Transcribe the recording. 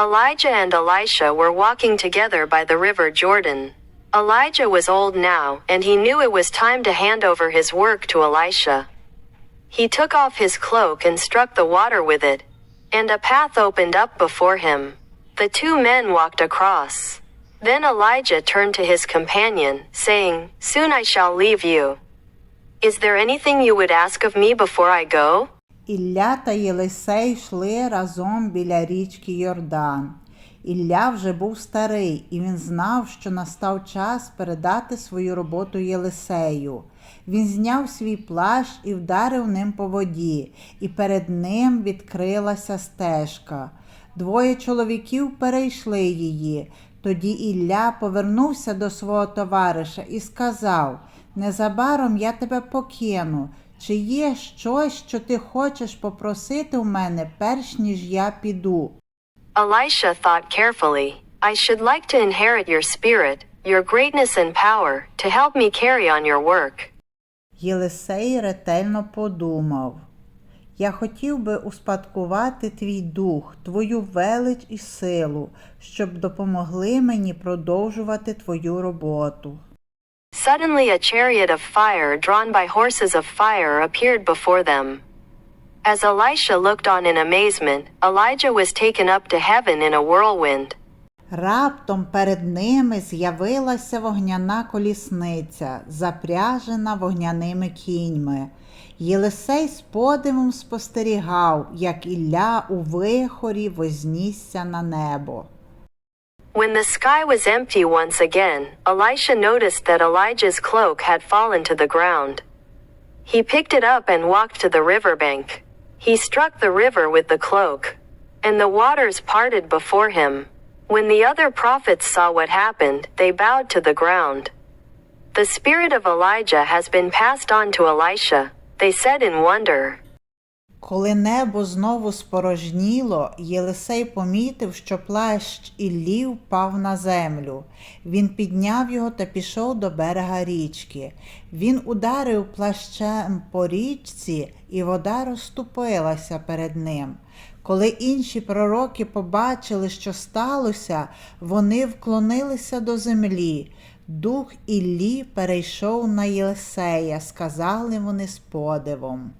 Elijah and Elisha were walking together by the river Jordan. Elijah was old now, and he knew it was time to hand over his work to Elisha. He took off his cloak and struck the water with it, and a path opened up before him. The two men walked across. Then Elijah turned to his companion, saying, Soon I shall leave you. Is there anything you would ask of me before I go? Ілля та Єлисей йшли разом біля річки Йордан. Ілля вже був старий, і він знав, що настав час передати свою роботу Єлисею. Він зняв свій плащ і вдарив ним по воді, і перед ним відкрилася стежка. Двоє чоловіків перейшли її. Тоді Ілля повернувся до свого товариша і сказав: Незабаром я тебе покину. Чи є щось, що ти хочеш попросити у мене, перш ніж я піду? Elisha thought carefully, I should like to inherit your spirit, your greatness and power, to help me carry on your work. Єлисей ретельно подумав. Я хотів би успадкувати твій дух, твою велич і силу, щоб допомогли мені продовжувати твою роботу. Suddenly a chariot of fire drawn by horses of fire appeared before them. As Elisha looked on in amazement, Elijah was taken up to heaven in a whirlwind. Раптом перед ними з'явилася вогняна колісниця, запряжена вогняними кіньми. Єлисей з подивом спостерігав, як Ілля у вихорі вознісся на небо. When the sky was empty once again, Elisha noticed that Elijah's cloak had fallen to the ground. He picked it up and walked to the riverbank. He struck the river with the cloak, and the waters parted before him. When the other prophets saw what happened, they bowed to the ground. The spirit of Elijah has been passed on to Elisha, they said in wonder. Коли небо знову спорожніло, Єлисей помітив, що плащ Іллі впав на землю. Він підняв його та пішов до берега річки. Він ударив плащем по річці, і вода розступилася перед ним. Коли інші пророки побачили, що сталося, вони вклонилися до землі. Дух Іллі перейшов на Єлисея, сказали вони з подивом.